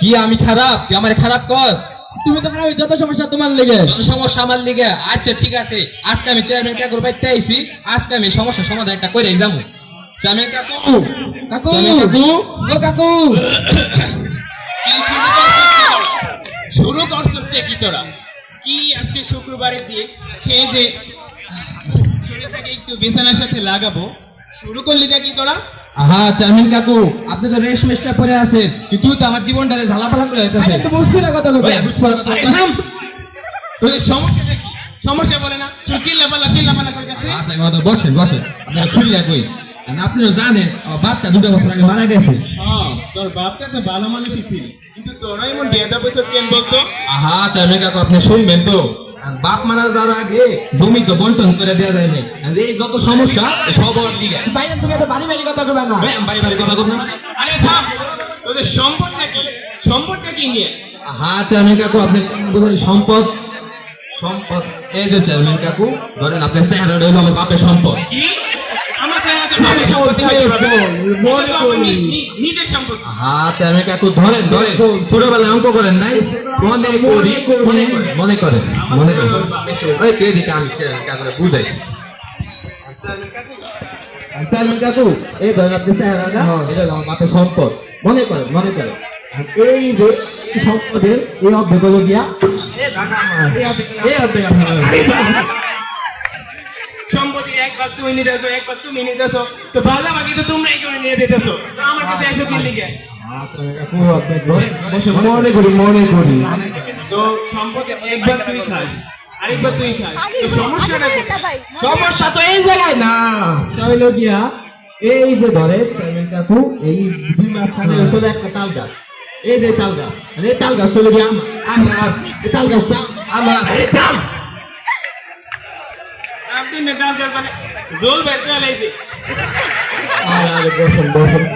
কি আমি খারাপ? তুই আমার খারাপ কস? তুমি তো খারাপ যত সমস্যা তোমার লেগে। যত সমস্যা আমার লিগে আচ্ছা ঠিক আছে। আজকে আমি চেয়ারম্যান কাকুর বাইতে আইছি আজকে আমি সমস্যা সমাধান একটা করে যাব চেয়ারম্যান কাকু। কাকু। কাকু। ও কাকু। কি শুরু করছিস শুরু করছিস কি তোরা? কি আজকে শুক্রবারের দিন খেয়ে দে। শরীরটাকে একটু বিছানার সাথে লাগাবো। শুরু করলি কি তোরা? আহা চেয়ারম্যান কাকু আপনি তো রেশ মেশটা পরে আছেন। কিন্তু তো আমার জীবনটারে ঝালাপালা করে হইতেছে আরে তো বুঝছি না কথা কবে বুঝবার কথা। আরে বলতো। থাম। তোদের সমস্যাটা কি? সমস্যা বলে না। চিল্লাপালা চিল্লাপালা করে যাচ্ছে। আচ্ছা, এবার তো বসেন বসেন। আপনারা খুলিয়া কই? আপনিও জানেন বাপটা দুটো বছর আগে মারা গেছে। হ্যাঁ তোর বাপটা তো ভালো মানুষই ছিল। কিন্তু তোরা এমন বেদা পয়সা কেন বলতো? আহা চেয়ারম্যান কাকু আপনি শুনবেন তো। বাপ মারা যাওয়ার আগে জমি তো বন্টন করে দেওয়া যায় নাই। এই যত সমস্যা সব ওর দিকে। ভাই তুমি এত বাড়ি বাড়ি কথা কবে না? বাড়ি বাড়ি কথা কথা আরে থাম তোদের সম্পদটা কি? সম্পদটা কি নিয়ে? কাকু আপনি সম্পদ? সম্পদ। এই যে চেয়ারম্যান কাকু ধরেন আপনার চেহারা রইল আমার বাপের সম্পদ। কি আমাকে আমাদের বাপের সম্পত্তি হয়ে যাবে মনে করি নিজের সম্পত্তি আহা চেয়ারম্যান কাকু ধরেন ধরেন। ছোটবেলায় অঙ্ক করেন নাই? মনে করি মনে করেন মনে করেন মনে করেন। আমি কাকুরে বুঝাই। কাকু এই ধরেন আপনি চেহারাটা এটা আমার বাপের সম্পদ। মনে করেন মনে করেন। এই যে সম্পদের এই অর্ধেক গিয়া এই একবার তুমি নিতে আসো একবার তুমি নিতে আসো তো ভালো বাকি তো তোমরাই করে নিয়ে যেতেছো। তো আমার কাছে একশো কি লিখে মনে করি মনে করি। তো সম্পত্তি একবার তুই খাস আরেকবার তুই খাস। তো সমস্যাটা সমস্যা তো এই জায়গায় না। হইল গিয়া এই যে ধরে চেয়ারম্যান কাকু এই জিমা স্থানে আসলে একটা তাল গাছ। এই যে তাল গাছ আর এই তাল গাছ হলো গিয়া আমার আমার এই তাল গাছটা আমার আরে জল মানে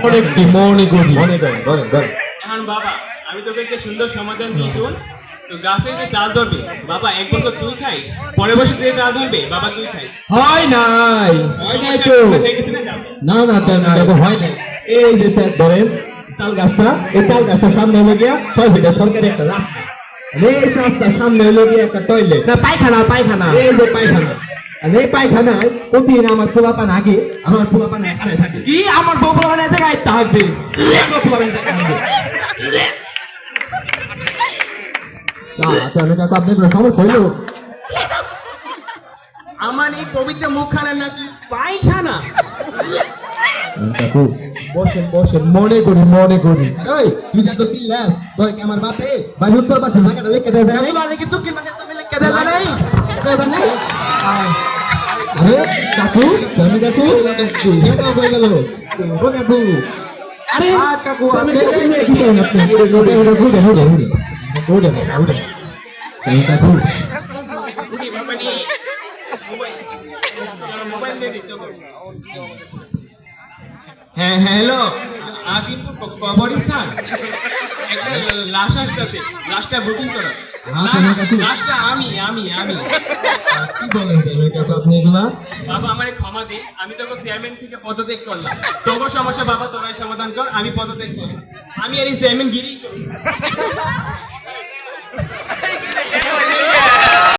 অনেক মনে করি মনে করেন এখন বাবা আমি তোকে একটা সুন্দর সমাধান দিই শুন। তো গাছে যে চাল ধরবে। বাবা এক বছর তুই খাইস পরের বছর তুই চাল ধরবে বাবা তুই খাইস। হয় নাই। হয় নাই তো। না। না না হয় নাই। এই যে ধরেন তাল গাছটা এই তাল গাছটার সামনে হলো গিয়া ছয় ফিটের সরকারি একটা রাস্তা। এই সামনে হলো গিয়া একটা টয়লেট না পায়খানা পায়খানা। এই যে পায়খানা। আর এই পায়খানায় প্রতিদিন আমার পোলাপান আগে আমার পোলাপান এখানে থাকে। কি? আমার বউ বলে এতে গাইতে থাকবে পোলাপান আচ্ছা আমি কাকু আপনার সমস্যা হইল আমার এই পবিত্র মুখখানা নাকি পায়খানা? বসেন বসেন মনে করি মনে করি। এই তুই যা তো সিরিয়াস তোর কি আমার বাপে বাড়ির উত্তর পাশে জায়গাটা লিখে দেয় যায় নাই? কি দক্ষিণ পাশে তুমি লিখে দেয় যায় নাই? আরে কাকু জানি কাকু? এটা হয়ে গেল। ও কাকু? আরে কাকু আমি কি করেন আপনি? ওটা ওটা ওটা ঘুরে ঘুরে ঘুরে ওটা ওটা কাকু উনি বাবা নিয়ে মোবাইল মোবাইল দিয়ে দিতে হবে। হ্যাঁ হ্যালো। আজিমপুর ক- কবরস্থান। একটা লাশ আসতেছে লাশটা বুকিং করো। হ্যাঁ। লাশটা আমি আমি আমি। বলেন জানি কাকু আপনি এগুলা বাবা, আমারে ক্ষমা দে। আমি তোকে চেয়ারম্যান থেকে পদত্যাগ করলাম। তোকে সমস্যা, বাবা, তোরাই সমাধান কর, আমি পদত্যাগ করি। আমি আর এই চেয়ারম্যান গিরি